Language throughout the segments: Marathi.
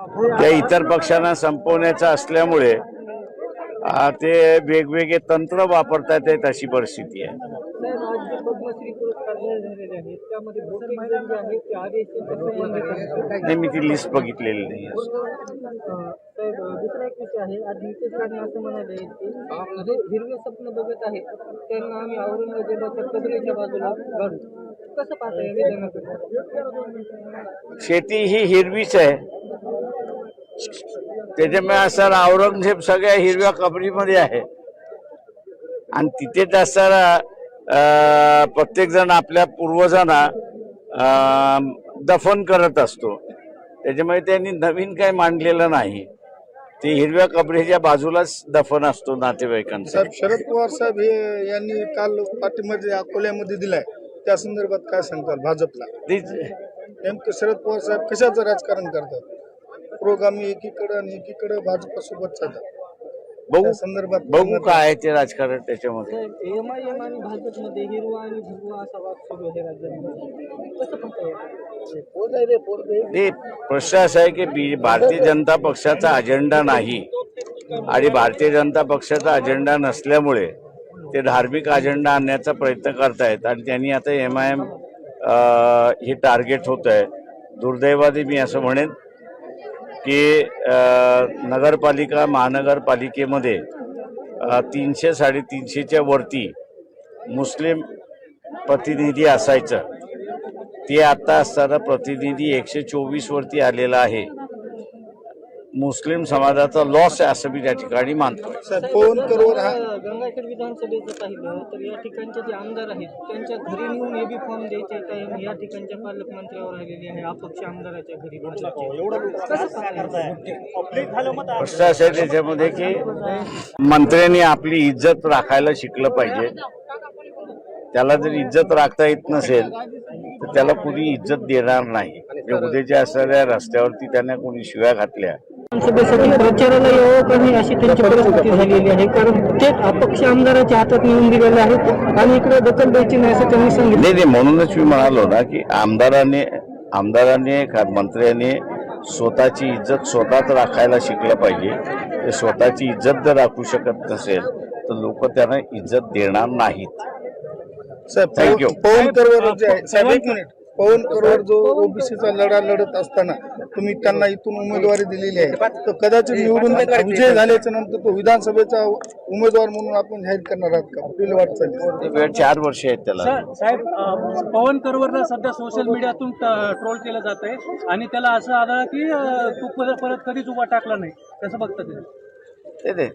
त्या इतर पक्षांना संपवण्याचं असल्यामुळे ते वेगवेगळे तंत्र वापरतात आहेत अशी परिस्थिती आहे. नाही मी ती लिस्ट बघितलेली नाही दुसरा एक विषय आहे. आज नितेश राणे असं म्हणाले की जे हिरवे स्वप्न बघत आहेत त्यांना आम्ही औरंगजेबाच्या कबरेच्या बाजूला घालू कसं पाहता शेती ही हिरवीच आहे. त्याच्यामुळे असं औरंगजेब सगळ्या हिरव्या कबरीमध्ये आहे. आणि तिथेच असताना प्रत्येक जण आपल्या पूर्वजांना दफन करत असतो. त्याच्यामुळे त्यांनी नवीन काही मांडलेलं नाही. ते हिरव्या कबरेच्या बाजूलाच दफन असतो नातेवाईकांचा शरद पवार साहेब हे यांनी काल पाठीमध्ये अकोल्यामध्ये दिलाय. त्या संदर्भात काय सांगताल भाजपला? शरद पवार साहेब कशाचं राजकारण करतात? पुरोगामी एकीकडं आणि एकीकडं भाजपसोबत चालतात बघू संदर्भात बघू काय आहे. ते राजकारण त्याच्यामध्ये. साहेब एम आय एम आणि भाजपमध्ये हिरवा आणि भगवा असा वाद सुरू आहे राज्यामध्ये. कसं पाहता येईल ते प्रश्न असा आहे की बी भारतीय जनता पक्षाचा अजेंडा नाही आणि भारतीय जनता पक्षाचा अजेंडा नसल्यामुळे ते धार्मिक अजेंडा आणण्याचा प्रयत्न करतायत आणि त्यांनी आता एम आय एम हे टार्गेट होत आहे दुर्दैवाने मी असं म्हणेन. की नगरपालिका महानगरपालिकेमध्ये तीनशे साडेतीनशेच्या वरती मुस्लिम प्रतिनिधी असायचं. ते आत्ता असताना प्रतिनिधी एकशे चोवीसवरती आलेलं आलेला आहे. मुस्लिम समाजाचा लॉस आहे असं मी त्या ठिकाणी पवन करोवर हा गंगाखेड विधानसभेचं पाहिलं तर या ठिकाणचे जे आमदार आहेत त्यांच्या घरी नेऊन एबी फॉर्म द्यायचे टाइम या ठिकाणच्या पालकमंत्र्यावर आलेले आहे अपक्ष आमदाराच्या घरी प्रश्न आहे त्याच्यामध्ये की मंत्र्यांनी आपली इज्जत राखायला शिकलं पाहिजे. त्याला जर इज्जत राखता येत नसेल तर त्याला कुणी इज्जत देणार नाही. उद्याच्या असणाऱ्या रस्त्यावरती त्यांना कोणी शिव्या घातल्या विधानसभेसाठी प्रचाराला यावं का नाही अशी त्यांची परिस्थिती झालेली आहे. कारण ते अपक्ष आमदाराच्या हातात नेऊन दिलेले आहेत आणि इकडे दखल द्यायची नाही असं त्यांनी सांगितलं. नाही म्हणूनच मी म्हणालो ना की आमदाराने आमदाराने मंत्र्याने स्वतःची इज्जत स्वतःच राखायला शिकलं पाहिजे. ते स्वतःची इज्जत जर राखू शकत नसेल तर लोक त्यांना इज्जत देणार नाहीत. you. पवन करवर जे आहे साहेब एक मिनिट. पवन करवर जो ओबीसीचा लढा लढत असताना तुम्ही त्यांना इथून उमेदवारी दिलेली आहे. तर कदाचित निवडून विजय झाल्याच्यानंतर तो विधानसभेचा उमेदवार म्हणून आपण जाहीर करणार आहात का? आपली वाटचाल ते वेळ चार वर्ष आहेत त्याला. साहेब पवन करवरला सध्या सोशल मीडियातून ट्रोल केलं जात आहे. आणि त्याला असं आढळलं की तू परत परत कधीच उभा टाकला नाही. कसं बघतं ते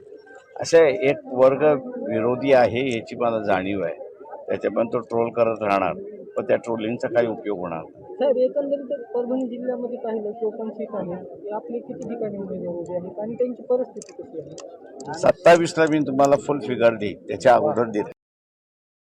असं एक वर्ग विरोधी आहे याची मला जाणीव आहे. त्याच्यामुळे तो ट्रोल करत राहणार. पण त्या ट्रोलिंगचा काही उपयोग होणार. साहेब एकंदरीत परभणी जिल्ह्यामध्ये पाहिलं ओपन सीट आहे. आपले किती ठिकाणी उमेदवार उभे आहेत आणि त्यांची परिस्थिती कशी आहे? सत्तावीसला मी तुम्हाला फुल फिगर देईन. त्याच्या अगोदर देत